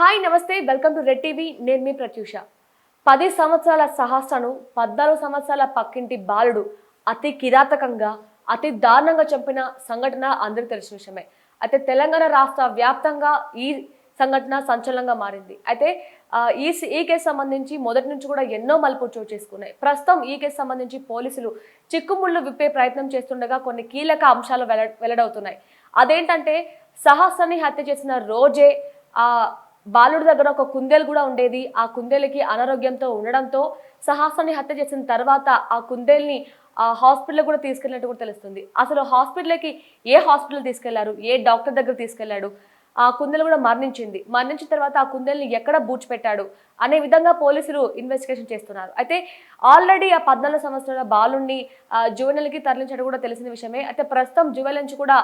Hi నమస్తే welcome to red TV. నేను మీ ప్రత్యూష. పది సంవత్సరాల సహస్రను పద్నాలుగు సంవత్సరాల పక్కింటి బాలుడు అతి కిరాతకంగా అతి దారుణంగా చంపిన సంఘటన అందరికీ తెలిసిన విషయమే. అయితే తెలంగాణ రాష్ట్ర వ్యాప్తంగా ఈ సంఘటన సంచలనంగా మారింది. అయితే ఈ ఈ కేసు సంబంధించి మొదటి నుంచి కూడా ఎన్నో మలుపులు చోటు చేసుకున్నాయి. ప్రస్తుతం ఈ కేసు సంబంధించి పోలీసులు చిక్కుముళ్ళు విప్పే ప్రయత్నం చేస్తుండగా కొన్ని కీలక అంశాలు వెల వెల్లడవుతున్నాయి. అదేంటంటే సహస్రాన్ని హత్య చేసిన రోజే బాలుడి దగ్గర ఒక కుందేలు కూడా ఉండేది. ఆ కుందేలుకి అనారోగ్యంతో ఉండడంతో సహాసాన్ని హత్య చేసిన తర్వాత ఆ కుందేల్ని ఆ హాస్పిటల్ కూడా తీసుకెళ్ళినట్టు కూడా తెలుస్తుంది. అసలు హాస్పిటల్కి ఏ హాస్పిటల్ తీసుకెళ్ళారు? ఏ డాక్టర్ దగ్గర తీసుకెళ్ళాడు? ఆ కుందెలు కూడా మరణించింది. మరణించిన తర్వాత ఆ కుందెల్ని ఎక్కడ బూడ్చిపెట్టాడు అనే విధంగా పోలీసులు ఇన్వెస్టిగేషన్ చేస్తున్నారు. అయితే ఆల్రెడీ ఆ పద్నాలుగు సంవత్సరాల బాలుణ్ణి జువెనల్కి తరలించడం కూడా తెలిసిన విషయమే. అయితే ప్రస్తుతం జువెల్ నుంచి కూడా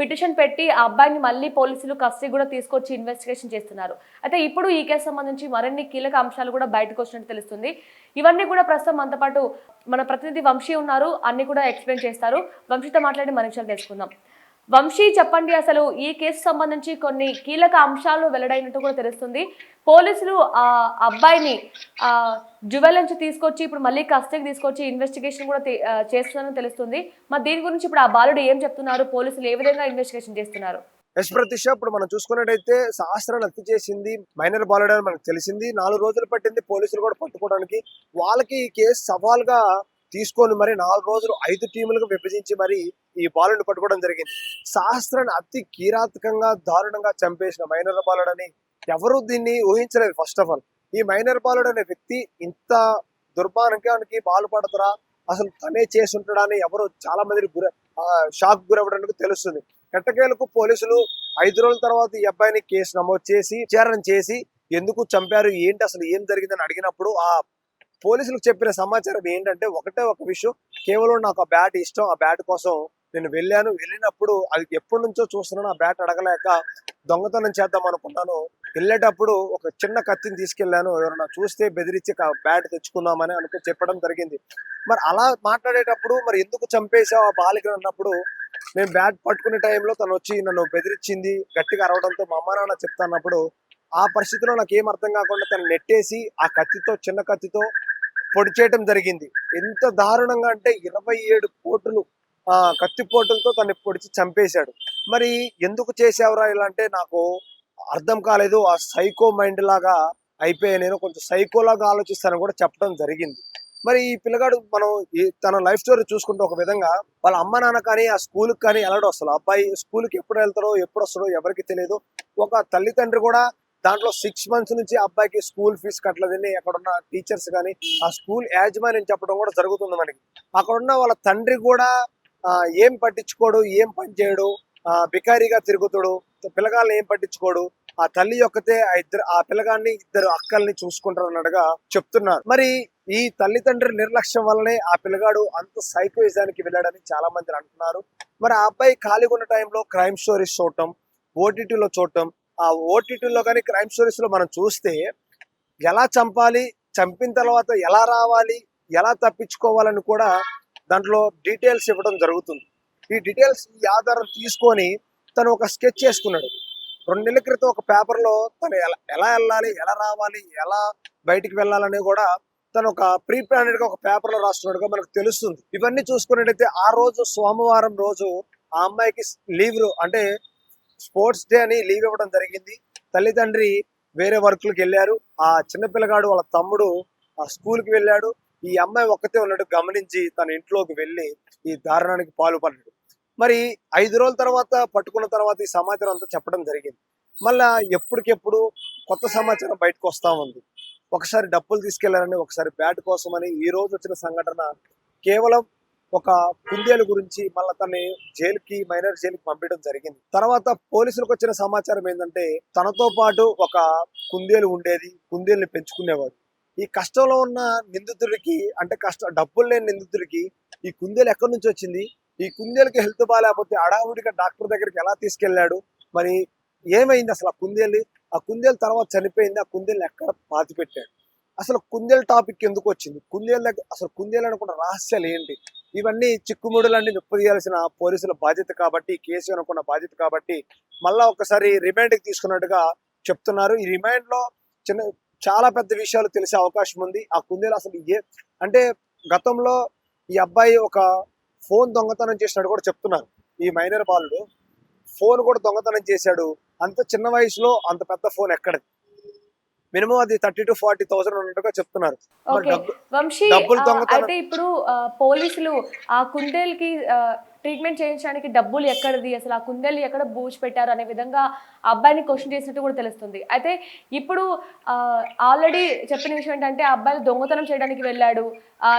పిటిషన్ పెట్టి ఆ అబ్బాయిని మళ్ళీ పోలీసులు కస్టడీ కూడా తీసుకొచ్చి ఇన్వెస్టిగేషన్ చేస్తున్నారు. అయితే ఇప్పుడు ఈ కేసు సంబంధించి మరిన్ని కీలక అంశాలు కూడా బయటకు వచ్చినట్టు తెలుస్తుంది. ఇవన్నీ కూడా ప్రస్తుతం మనతో పాటు మన ప్రతినిధి వంశీ ఉన్నారు. అన్ని కూడా ఎక్స్ప్లెయిన్ చేస్తారు. వంశీతో మాట్లాడి మన విషయాలు తెలుసుకుందాం. వంశీ చెప్పండి అసలు ఈ కేసు సంబంధించి కొన్ని కీలక అంశాలు వెల్లడైనట్టు కూడా తెలుస్తుంది. పోలీసులు ఆ అబ్బాయిని జువెల్ నుంచి తీసుకొచ్చి ఇప్పుడు మళ్ళీ కస్టడీకి తీసుకొచ్చి ఇన్వెస్టిగేషన్ కూడా చేస్తున్నారని తెలుస్తుంది. మరి దీని గురించి ఇప్పుడు ఆ బాలుడు ఏం చెప్తున్నారు? పోలీసులు ఏ విధంగా ఇన్వెస్టిగేషన్ చేస్తున్నారు? ఎస్ ప్రతిష ఇప్పుడు మనం చూసుకున్నట్టయితే సహస్రాన్ని హత్య చేసింది మైనర్ బాలుడు అని మనకు తెలిసింది. నాలుగు రోజులు పట్టింది పోలీసులు కూడా పట్టుకోవడానికి. వాళ్ళకి ఈ కేసు సవాల్గా తీసుకొని మరి నాలుగు రోజులు ఐదు టీములకు విభజించి మరి ఈ బాలుని పట్టుకోవడం జరిగింది. శాస్త్రాన్ని అతి కిరాతకంగా దారుణంగా చంపేసిన మైనర్ బాలుడు అని ఎవరు దీన్ని ఊహించలేదు ఫస్ట్ ఆఫ్ ఆల్ ఈ మైనర్ బాలుడు అనే వ్యక్తి ఇంత దుర్మార్గానికి పాల్పడతారా? అసలు తనే చేసి ఉంటాడా అని ఎవరు చాలా మంది గుర షాక్ గురవ్వడానికి తెలుస్తుంది. కట్టకేలకు పోలీసులు ఐదు రోజుల తర్వాత ఈ అబ్బాయిని కేసు నమోదు చేసి విచారణ చేసి ఎందుకు చంపారు? ఏంటి అసలు ఏం జరిగిందని అడిగినప్పుడు ఆ పోలీసులకు చెప్పిన సమాచారం ఏంటంటే ఒకటే ఒక విషయం. కేవలం నాకు ఆ బ్యాట్ ఇష్టం. ఆ బ్యాట్ కోసం నేను వెళ్ళాను. వెళ్ళినప్పుడు అది ఎప్పటి నుంచో చూస్తున్నాను. ఆ బ్యాట్ అడగలేక దొంగతనం చేద్దాం అనుకున్నాను. వెళ్ళేటప్పుడు ఒక చిన్న కత్తిని తీసుకెళ్ళాను ఎవరైనా చూస్తే బెదిరించి ఆ బ్యాట్ తెచ్చుకుందామని అనుకుని చెప్పడం జరిగింది. మరి అలా మాట్లాడేటప్పుడు మరి ఎందుకు చంపేశావు ఆ బాలిక అన్నప్పుడు నేను బ్యాట్ పట్టుకునే టైంలో తను వచ్చి నన్ను బెదిరించింది గట్టిగా అరవడంతో మా అమ్మ నాన్న చెప్తాన్నప్పుడు ఆ పరిస్థితిలో నాకు ఏం అర్థం కాకుండా తను నెట్టేసి ఆ కత్తితో చిన్న కత్తితో పొడి చేయటం జరిగింది. ఎంత దారుణంగా అంటే ఇరవై ఏడు కోట్లు ఆ కత్తి పోటులతో తను పొడిచి చంపేశాడు. మరి ఎందుకు చేసావురా ఇలా అంటే నాకు అర్థం కాలేదు. ఆ సైకో మైండ్ లాగా అయిపోయా నేను కొంచెం సైకోలాగా ఆలోచిస్తానని కూడా చెప్పడం జరిగింది. మరి ఈ పిల్లగాడు మనం తన లైఫ్ స్టోరీ చూసుకుంటే ఒక విధంగా వాళ్ళ అమ్మ నాన్న కానీ ఆ స్కూల్కి కానీ వెళ్ళడం అసలు. అబ్బాయి స్కూల్కి ఎప్పుడు వెళ్తారో ఎప్పుడు వస్తారో ఎవరికి తెలియదు ఒక తల్లిదండ్రి కూడా దాంట్లో సిక్స్ మంత్స్ నుంచి అబ్బాయికి స్కూల్ ఫీజు కట్టలేదని అక్కడున్న టీచర్స్ కానీ ఆ స్కూల్ యాజమాన్యం చెప్పడం కూడా జరుగుతుంది మనకి. అక్కడున్న వాళ్ళ తండ్రి కూడా ఏం పట్టించుకోడు ఏం పని చేయడు ఆ, బికారిగా తిరుగుతాడు పిల్లగాళ్ళని ఏం పట్టించుకోడు ఆ తల్లి యొక్కతే ఆ ఇద్దరు ఆ పిల్లగాన్ని ఇద్దరు అక్కల్ని చూసుకుంటారు అన్నట్టుగా చెప్తున్నారు. మరి ఈ తల్లిదండ్రుల నిర్లక్ష్యం వల్లనే ఆ పిల్లగాడు అంత సైకోయిజానికి వెళ్ళాడని చాలా మంది అంటున్నారు. మరి ఆ అబ్బాయి ఖాళీగా ఉన్న టైంలో క్రైమ్ స్టోరీస్ చూడటం ఓటీటీలో చూడటం ఆ ఓటీటీలో కానీ క్రైమ్ స్టోరీస్లో మనం చూస్తే ఎలా చంపాలి చంపిన తర్వాత ఎలా రావాలి ఎలా తప్పించుకోవాలని కూడా దాంట్లో డీటెయిల్స్ ఇవ్వడం జరుగుతుంది. ఈ డీటెయిల్స్ ఈ ఆధారం తీసుకొని తను ఒక స్కెచ్ చేసుకున్నాడు. రెండు నెలల క్రితం ఒక పేపర్లో తను ఎలా ఎలా వెళ్ళాలి ఎలా రావాలి ఎలా బయటికి వెళ్ళాలని కూడా తను ఒక ప్రీ ప్లానెడ్గా ఒక పేపర్లో రాస్తున్నట్టుగా మనకు తెలుస్తుంది. ఇవన్నీ చూసుకున్నట్టయితే ఆ రోజు సోమవారం రోజు ఆ అమ్మాయికి లీవ్ అంటే స్పోర్ట్స్ డే అని లీవ్ ఇవ్వడం జరిగింది. తల్లిదండ్రి వేరే వర్క్లకు వెళ్ళారు. ఆ చిన్నపిల్లగాడు వాళ్ళ తమ్ముడు ఆ స్కూల్కి వెళ్ళాడు. ఈ అమ్మాయి ఒక్కతే ఉన్నట్టు గమనించి తన ఇంట్లోకి వెళ్ళి ఈ దారుణానికి పాల్పడ్డాడు. మరి ఐదు రోజుల తర్వాత పట్టుకున్న తర్వాత ఈ సమాచారం అంతా చెప్పడం జరిగింది. మళ్ళా ఎప్పటికెప్పుడు కొత్త సమాచారం బయటకు వస్తా ఉంది. ఒకసారి డబ్బులు తీసుకెళ్ళారని ఒకసారి బ్యాట్ కోసమని ఈ రోజు వచ్చిన సంఘటన కేవలం ఒక కుందేలు గురించి మళ్ళీ తనని జైలుకి మైనర్ జైలుకి పంపించడం జరిగింది. తర్వాత పోలీసులకు వచ్చిన సమాచారం ఏంటంటే తనతో పాటు ఒక కుందేలు ఉండేది కుందేలుని పెంచుకునేవాడు. ఈ కష్టంలో ఉన్న నిందితుడికి అంటే కష్ట డబ్బులు లేని నిందితుడికి ఈ కుందేలు ఎక్కడి నుంచి వచ్చింది? ఈ కుందేలుకి హెల్త్ బాగాలేకపోతే అడావుడిగా డాక్టర్ దగ్గరికి ఎలా తీసుకెళ్ళాడు మరి ఏమైంది అసలు ఆ కుందేలు? ఆ కుందేలు తర్వాత చనిపోయింది ఆ కుందేలు ఎక్కడ పాతిపెట్టాడు? అసలు కుందేలు టాపిక్ ఎందుకు వచ్చింది? కుందేలు దగ్గర అసలు కుందేలు అనుకున్న రహస్యాలు ఏంటి? ఇవన్నీ చిక్కుముడులన్నీ నిప్పదీయాల్సిన పోలీసుల బాధ్యత కాబట్టి కేసు అనుకున్న బాధ్యత కాబట్టి మళ్ళా ఒకసారి రిమాండ్కి తీసుకున్నట్టుగా చెప్తున్నారు. ఈ రిమైండ్లో చిన్న చాలా పెద్ద విషయాలు తెలిసే అవకాశం ఉంది. ఆ కుందేలు అసలు ఏ అంటే గతంలో ఈ అబ్బాయి ఒక ఫోన్ దొంగతనం చేసినట్టు కూడా చెప్తున్నారు. ఈ మైనర్ బాలుడు ఫోన్ కూడా దొంగతనం చేశాడు. అంత చిన్న వయసులో అంత పెద్ద ఫోన్ ఎక్కడది? మినిమం అది థర్టీ టు ఫార్టీ థౌసండ్ ఉన్నట్టుగా చెప్తున్నారు. డబ్బులు అయితే ఇప్పుడు పోలీసులు ఆ కుందేలుకి ట్రీట్మెంట్ చేయించడానికి డబ్బులు ఎక్కడిది? అసలు ఆ కుందేలు ఎక్కడ బూచి పెట్టారు? అనే విధంగా ఆ అబ్బాయిని క్వశ్చన్ చేసినట్టు కూడా తెలుస్తుంది. అయితే ఇప్పుడు ఆల్రెడీ చెప్పిన విషయం ఏంటంటే ఆ అబ్బాయి దొంగతనం చేయడానికి వెళ్ళాడు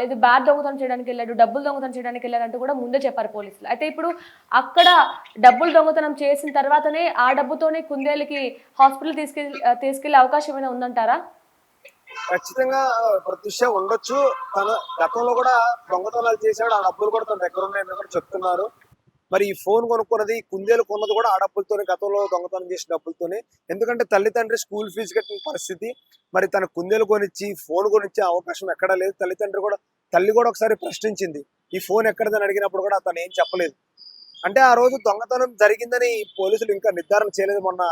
లేదు బ్యాట్ దొంగతనం చేయడానికి వెళ్ళాడు డబ్బులు దొంగతనం చేయడానికి వెళ్ళాడంటూ కూడా ముందే చెప్పారు పోలీసులు. అయితే ఇప్పుడు అక్కడ డబ్బులు దొంగతనం చేసిన తర్వాతనే ఆ డబ్బుతోనే కుందేలుకి హాస్పిటల్ తీసుకెళ్ళి తీసుకెళ్ళే అవకాశం ఏమైనా ఉందంటారా? ఖచ్చితంగా ప్రత్యుష ఉండొచ్చు. తన గతంలో కూడా దొంగతనాలు చేశాడు. ఆ డబ్బులు కూడా తన దగ్గర ఉన్నాయని కూడా చెప్తున్నారు. మరి ఈ ఫోన్ కొనుక్కున్నది కుందేలు కొన్నది కూడా ఆ డబ్బులతోనే గతంలో దొంగతనం చేసిన డబ్బులతోనే. ఎందుకంటే తల్లిదండ్రి స్కూల్ ఫీజు కట్టిన పరిస్థితి. మరి తన కుందేలు కొనిచ్చి ఫోన్ కొనిచ్చే అవకాశం ఎక్కడా లేదు. తల్లిదండ్రి కూడా తల్లి కూడా ఒకసారి ప్రశ్నించింది ఈ ఫోన్ ఎక్కడదని? అడిగినప్పుడు కూడా తను ఏం చెప్పలేదు. అంటే ఆ రోజు దొంగతనం జరిగిందని పోలీసులు ఇంకా నిర్ధారణ చేయలేదు మొన్న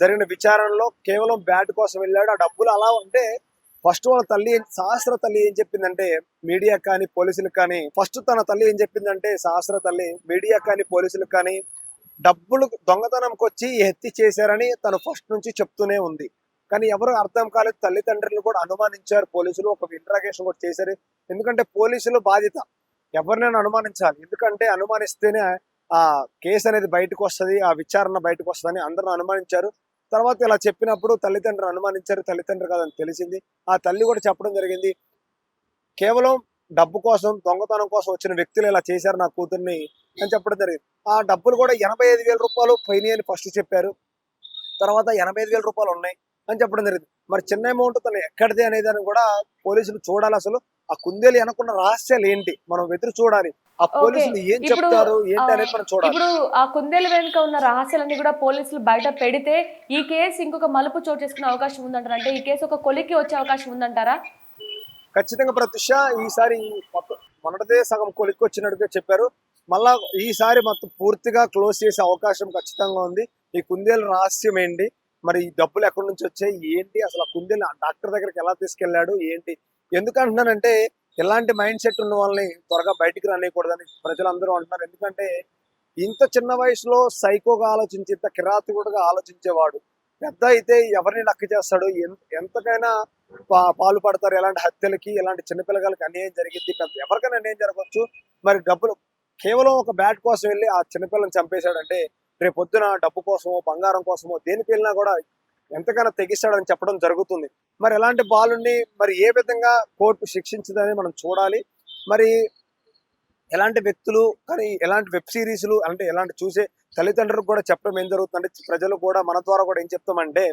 జరిగిన విచారణలో కేవలం బ్యాట్ కోసం వెళ్ళాడు. ఆ డబ్బులు అలా ఉంటే ఫస్ట్ వాళ్ళ తల్లి ఏం- సహస్ర తల్లి ఏం చెప్పిందంటే మీడియా కానీ పోలీసులకు కానీ ఫస్ట్ తన తల్లి ఏం చెప్పిందంటే సహస్ర తల్లి మీడియా కానీ పోలీసులకు కానీ డబ్బులు దొంగతనంకి వచ్చి ఎత్తి చేశారని తను ఫస్ట్ నుంచి చెప్తూనే ఉంది. కానీ ఎవరు అర్థం కాలేదు. తల్లిదండ్రులు కూడా అనుమానించారు. పోలీసులు ఒక ఇంట్రాగేషన్ కూడా చేశారు. ఎందుకంటే పోలీసులు బాధ్యత. ఎవరినైనా అనుమానించాలి. ఎందుకంటే అనుమానిస్తేనే ఆ కేసు అనేది బయటకు వస్తది ఆ విచారణ బయటకు వస్తుందని అందరూ అనుమానించారు. తర్వాత ఇలా చెప్పినప్పుడు తల్లిదండ్రులు అనుమానించారు తల్లిదండ్రులు కాదని తెలిసింది. ఆ తల్లి కూడా చెప్పడం జరిగింది కేవలం డబ్బు కోసం దొంగతనం కోసం వచ్చిన వ్యక్తులు ఇలా చేశారు నా కూతుర్ని అని చెప్పడం జరిగింది. ఆ డబ్బులు కూడా ఎనభై ఐదు వేల రూపాయలు పోయినాయి అని ఫస్ట్ చెప్పారు. తర్వాత ఎనభై ఐదు వేల రూపాయలు ఉన్నాయి అని చెప్పడం జరిగింది. మరి చిన్న అమౌంట్ తను ఎక్కడిది అనేదాన్ని కూడా పోలీసులు చూడాలి అసలు. ఆ కుందేలు వెనకున్న రహస్యాలు ఏంటి? మనం ఎదురు చూడాలి. ఆ పోలీసులు ఏం చెప్తారు? ఏంటి అనేది మనం చూడాలి. ఇప్పుడు ఆ కుందేలు వెనుక ఉన్న రహస్యాలన్నీ కూడా పోలీసులు బయట పెడితే ఈ కేసు ఇంకొక మలుపు చోటు చేసుకునే అవకాశం ఉందంటారా? అంటే ఈ కేసు ఒక కొలికి వచ్చే అవకాశం ఉందంటారా? ఖచ్చితంగా ప్రత్యుష ఈసారి మొన్నటిదే సగం కొలిక్కి వచ్చినట్టుగా చెప్పారు. మళ్ళా ఈసారి మొత్తం పూర్తిగా క్లోజ్ చేసే అవకాశం ఖచ్చితంగా ఉంది. ఈ కుందేలు రహస్యం ఏంటి? మరి ఈ డబ్బులు ఎక్కడి నుంచి వచ్చాయి? ఏంటి? అసలు ఆ కుందేలు ఆ డాక్టర్ దగ్గరికి ఎలా తీసుకెళ్ళాడు ఏంటి? ఎందుకు అంటున్నానంటే ఎలాంటి మైండ్ సెట్ ఉన్న వాళ్ళని త్వరగా బయటికి రానియకూడదని ప్రజలందరూ అంటున్నారు. ఎందుకంటే ఇంత చిన్న వయసులో సైకోగా ఆలోచించి ఇంత కిరాతకుడుగా ఆలోచించేవాడు. పెద్ద అయితే ఎవరిని లక్క చేస్తాడు? ఎంతకైనా పా- పాలు పడతారు. ఎలాంటి హత్యలకి ఎలాంటి చిన్నపిల్లగాలకి అన్యాయం జరిగింది పెద్ద ఎవరికైనా అన్యాయం జరగవచ్చు. మరి డబ్బులు కేవలం ఒక బ్యాట్ కోసం వెళ్ళి ఆ చిన్నపిల్లని చంపేశాడంటే రేపు పొద్దున డబ్బు కోసమో బంగారం కోసమో దేనికి వెళ్ళినా కూడా ఎంతగానో తెగిస్తాడని చెప్పడం జరుగుతుంది. మరి ఎలాంటి బాలుని మరి ఏ విధంగా కోర్టు శిక్షించదని మనం చూడాలి. మరి ఎలాంటి వ్యక్తులు కానీ ఎలాంటి వెబ్ సిరీస్లు అంటే ఎలాంటి చూసే తల్లిదండ్రులకు కూడా చెప్పడం ఏం జరుగుతుందంటే ప్రజలు కూడా మన ద్వారా కూడా ఏం చెప్తామంటే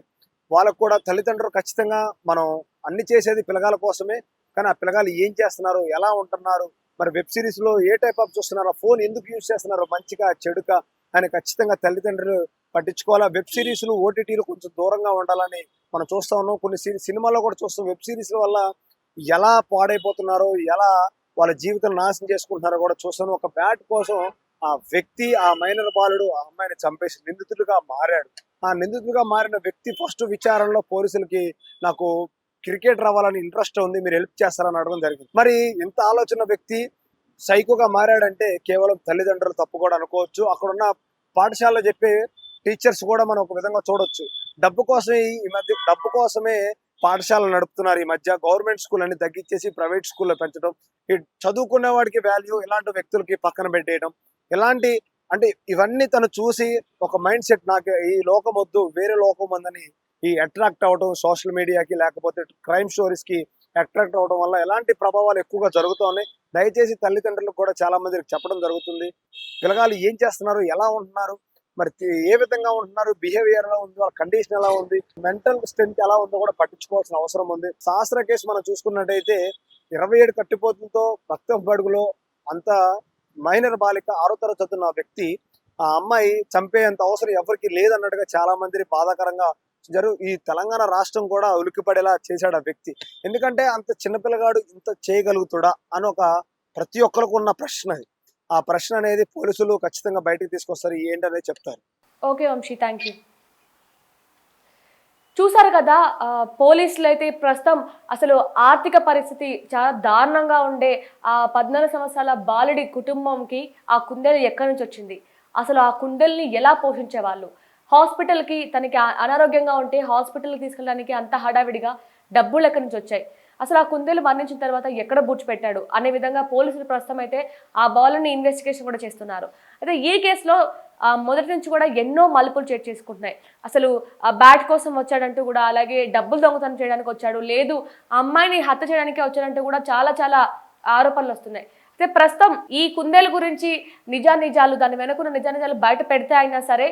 వాళ్ళకు కూడా తల్లిదండ్రులు ఖచ్చితంగా మనం అన్ని చేసేది పిల్లగాల కోసమే కానీ ఆ పిల్లగాలు ఏం చేస్తున్నారు ఎలా ఉంటున్నారు మరి వెబ్ సిరీస్లో ఏ టైప్ ఆఫ్ చూస్తున్నారు ఫోన్ ఎందుకు యూజ్ చేస్తున్నారు మంచిగా చెడుక అని ఖచ్చితంగా తల్లిదండ్రులు పట్టించుకోవాలా? వెబ్ సిరీస్లు ఓటీటీలు కొంచెం దూరంగా ఉండాలని మనం చూస్తా ఉన్నాం. కొన్ని సినిమాల్లో కూడా చూస్తాం. వెబ్ సిరీస్ల వల్ల ఎలా పాడైపోతున్నారో ఎలా వాళ్ళ జీవితం నాశనం చేసుకుంటున్నారో కూడా చూస్తాను. ఒక బ్యాట్ కోసం ఆ వ్యక్తి ఆ మైనర్ బాలుడు ఆ అమ్మాయిని చంపేసి నిందితుడిగా మారాడు. ఆ నిందితుడిగా మారిన వ్యక్తి ఫస్ట్ విచారణలో పోలీసులకి నాకు క్రికెట్ రావాలని ఇంట్రెస్ట్ ఉంది. మీరు హెల్ప్ చేస్తారని అడగడం జరిగింది. మరి ఇంత ఆలోచన వ్యక్తి సైకోగా మారాడంటే కేవలం తల్లిదండ్రులు తప్పు కూడా అనుకోవచ్చు. అక్కడ ఉన్న పాఠశాలలో చెప్పే టీచర్స్ కూడా మనం ఒక విధంగా చూడొచ్చు. డబ్బు కోసమే ఈ మధ్య డబ్బు కోసమే పాఠశాలలు నడుపుతున్నారు. ఈ మధ్య గవర్నమెంట్ స్కూల్ అన్ని తగ్గించేసి ప్రైవేట్ స్కూల్లో పెంచడం ఈ చదువుకునే వాడికి వాల్యూ ఇలాంటి వ్యక్తులకి పక్కన పెట్టేయడం ఇలాంటి అంటే ఇవన్నీ తను చూసి ఒక మైండ్ సెట్ నాకు ఈ లోకం వద్దు వేరే లోకం ఉందని ఈ అట్రాక్ట్ అవడం సోషల్ మీడియాకి లేకపోతే క్రైమ్ స్టోరీస్కి అట్రాక్ట్ అవడం వల్ల ఎలాంటి ప్రభావాలు ఎక్కువగా జరుగుతున్నాయి దయచేసి తల్లిదండ్రులకు కూడా చాలా మందికి చెప్పడం జరుగుతుంది. పిల్లగాలు ఏం చేస్తున్నారు? ఎలా ఉంటున్నారు? మరి ఏ విధంగా ఉంటున్నారు? బిహేవియర్ ఎలా ఉంది? వాళ్ళ కండిషన్ ఎలా ఉంది? మెంటల్ స్ట్రెంత్ ఎలా ఉందో కూడా పట్టించుకోవాల్సిన అవసరం ఉంది. శాస్త్ర కేసు మనం చూసుకున్నట్టయితే ఇరవై ఏడు కట్టిపోతులతో రక్తం బడుగులో అంత మైనర్ బాలిక ఆరో తరగతి చదువుతున్న వ్యక్తి ఆ అమ్మాయి చంపేంత అవసరం ఎవరికి లేదన్నట్టుగా చాలా మంది బాధాకరంగా జరు ఈ తెలంగాణ రాష్ట్రం కూడా ఉలిక్కిపడేలా చేశాడు ఆ వ్యక్తి. ఎందుకంటే అంత చిన్నపిల్లగాడు ఇంత చేయగలుగుతాడా అని ఒక ప్రతి ఒక్కరికి ఉన్న ప్రశ్న అది. ఆ ప్రశ్న అనేది పోలీసులు ఖచ్చితంగా బయటకు తీసుకొస్తారు. ఏంటనేది చెప్తారు. ఓకే వంశీ. Thank you. చూసారు కదా పోలీసులు అయితే ప్రస్తుతం అసలు ఆర్థిక పరిస్థితి చాలా దారుణంగా ఉండే ఆ పద్నాలుగు సంవత్సరాల బాలుడి కుటుంబంకి ఆ కుందేలు ఎక్కడి నుంచి వచ్చింది? అసలు ఆ కుందేల్ని ఎలా పోషించేవాళ్ళు? హాస్పిటల్కి తనకి అనారోగ్యంగా ఉంటే హాస్పిటల్కి తీసుకెళ్ళడానికి అంత హడావిడిగా డబ్బులు ఎక్కడి నుంచి వచ్చాయి? అసలు ఆ కుందేలు మరణించిన తర్వాత ఎక్కడ బూడ్చిపెట్టాడు? అనే విధంగా పోలీసులు ప్రస్తుతం అయితే ఆ బాలుని ఇన్వెస్టిగేషన్ కూడా చేస్తున్నారు. అయితే ఈ కేసులో మొదటి నుంచి కూడా ఎన్నో మలుపులు చేట్ చేసుకుంటున్నాయి. అసలు ఆ బ్యాట్ కోసం వచ్చాడంటూ కూడా అలాగే డబ్బులు దొంగతనం చేయడానికి వచ్చాడు లేదు అమ్మాయిని హత్య చేయడానికే వచ్చాడంటూ కూడా చాలా చాలా ఆరోపణలు వస్తున్నాయి. అయితే ప్రస్తుతం ఈ కుందేలు గురించి నిజా నిజాలు దాని వెనుకున్న నిజా నిజాలు బయట పెడితే అయినా సరే